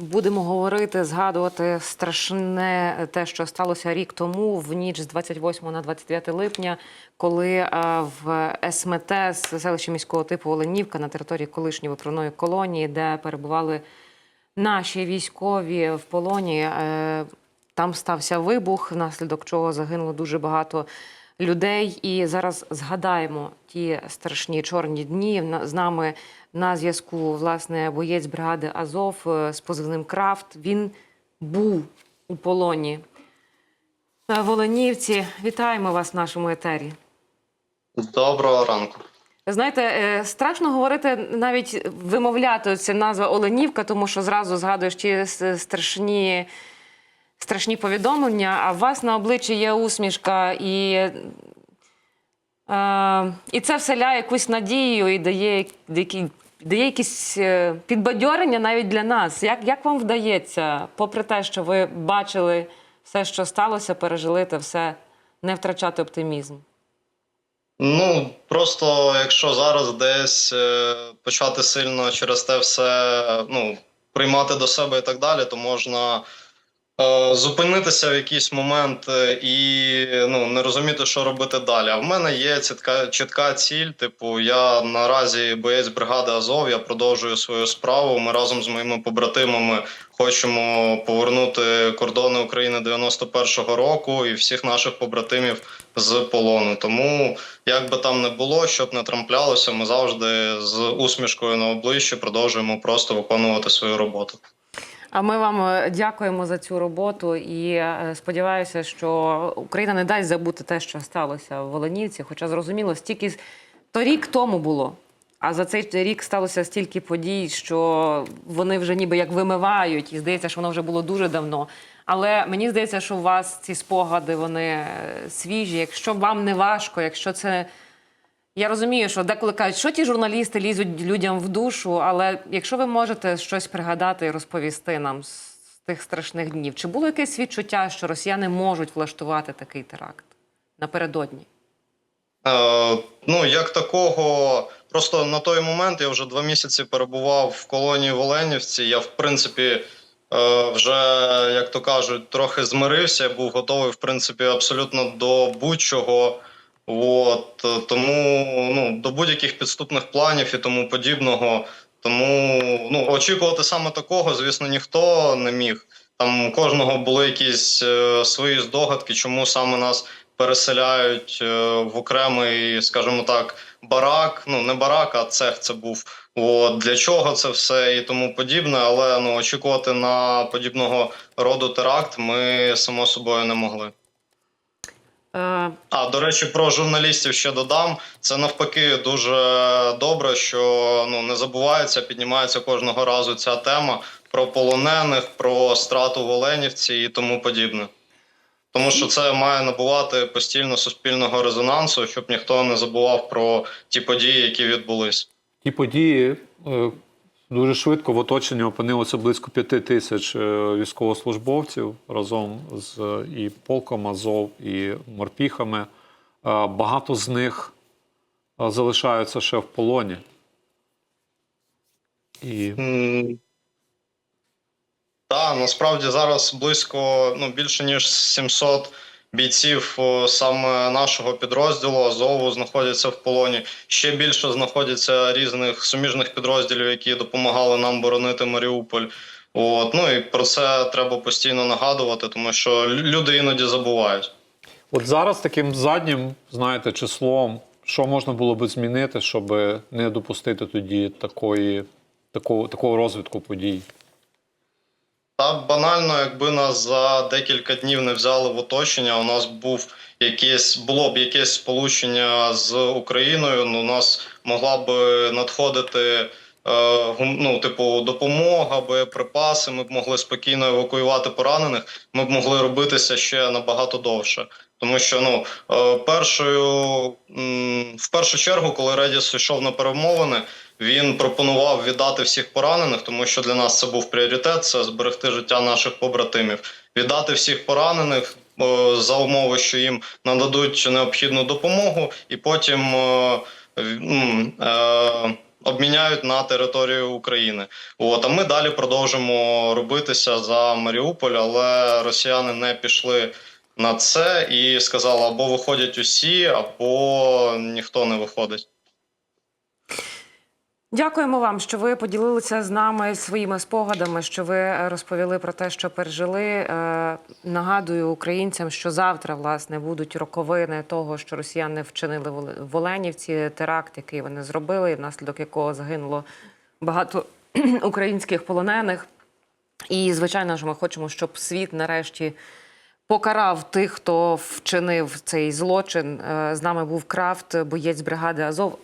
будемо говорити, згадувати страшне те, що сталося рік тому, в ніч з 28 на 29 липня, коли е, в СМТ з селища міського типу Оленівка на території колишньої виправної колонії, де перебували наші військові в полоні, е, там стався вибух, внаслідок чого загинуло дуже багато людей. І зараз згадаємо ті страшні чорні дні. З нами на зв'язку власне боєць бригади Азов е, з позивним Крафт. Він був у полоні Волонівці. Вітаємо вас в нашому етері. Доброго ранку. Знаєте, е, страшно говорити, навіть вимовляти ця назва Оленівка, тому що зразу згадуєш ті страшні, страшні повідомлення, а у вас на обличчі є усмішка, і, е, і це вселяє якусь надію і дає, які, дає якісь е, підбадьорення навіть для нас. Як, як вам вдається, попри те, що ви бачили все, що сталося, пережили те все, не втрачати оптимізм? Ну просто якщо зараз десь е, почати сильно через те все ну, приймати до себе і так далі, то можна зупинитися в якийсь момент е, і ну, не розуміти, що робити далі. А в мене є чітка, чітка ціль. Типу, я наразі боєць бригади Азов, я продовжую свою справу. Ми разом з моїми побратимами хочемо повернути кордони України 91-го року і всіх наших побратимів з полону. Тому як би там не було, щоб не трамплялося, ми завжди з усмішкою на обличчі продовжуємо просто виконувати свою роботу. А ми вам е, дякуємо за цю роботу і е, сподіваюся, що Україна не дасть забути те, що сталося в Волонівці. Хоча зрозуміло, стільки то рік тому було. А за цей рік сталося стільки подій, що вони вже ніби як вимивають, і здається, що воно вже було дуже давно. Але мені здається, що у вас ці спогади вони е, свіжі. Якщо вам не важко, якщо це я розумію, що деколи кажуть, що ті журналісти лізуть людям в душу, але якщо ви можете щось пригадати і розповісти нам з тих страшних днів, чи було якесь відчуття, що росіяни можуть влаштувати такий теракт напередодні? Е, ну, як такого, просто на той момент я вже два місяці перебував в колонії в Оленівці. Я, в принципі, е, вже, як то кажуть, трохи змирився, Я був готовий, в принципі, абсолютно до будь-чого. От, тому ну, до будь-яких підступних планів і тому подібного. Тому ну, очікувати саме такого, звісно, ніхто не міг. Там у кожного були якісь е, свої здогадки, чому саме нас переселяють е, в окремий, скажімо так, барак. Ну не барак, а цех це був. От для чого це все і тому подібне. Але ну очікувати на подібного роду теракт ми само собою не могли. А до речі, про журналістів ще додам. Це навпаки дуже добре, що ну не забувається, піднімається кожного разу ця тема про полонених, про страту в Оленівці і тому подібне. Тому що це має набувати постійно суспільного резонансу, щоб ніхто не забував про ті події, які відбулись. Ті події е, дуже швидко в оточенні опинилося близько п'яти тисяч е, військовослужбовців разом з і полком Азов, і морпіхами. Е, Багато з них е, залишаються ще в полоні. І Так, насправді зараз близько ну більше ніж 700 бійців саме нашого підрозділу Азову знаходяться в полоні. Ще більше знаходяться різних суміжних підрозділів, які допомагали нам боронити Маріуполь. От ну і про це треба постійно нагадувати, тому що люди іноді забувають. от зараз таким заднім, знаєте, числом, що можна було би змінити, щоб не допустити тоді такої, такого, такого розвитку подій. Та банально, якби нас за декілька днів не взяли в оточення, у нас був якесь було б якесь сполучення з Україною. Ну, у нас могла б надходити е, ну, типу, допомога, боєприпаси. Ми б могли спокійно евакуювати поранених. Ми б могли робитися ще набагато довше. Тому що ну е, першою в першу чергу, коли Редіс йшов на перемовини, він пропонував віддати всіх поранених, тому що для нас це був пріоритет це зберегти життя наших побратимів, віддати всіх поранених е, за умови, що їм нададуть необхідну допомогу, і потім е, е, обміняють на територію України. От а ми далі продовжимо робитися за Маріуполь, але росіяни не пішли на це і сказали або виходять усі, або ніхто не виходить. Дякуємо вам, що ви поділилися з нами своїми спогадами, що ви розповіли про те, що пережили. Е, Нагадую українцям, що завтра власне будуть роковини того, що росіяни вчинили в Оленівці, теракт, який вони зробили, внаслідок якого загинуло багато українських полонених. І звичайно ж, ми хочемо, щоб світ нарешті покарав тих, хто вчинив цей злочин. Е, З нами був Крафт, боєць бригади Азов.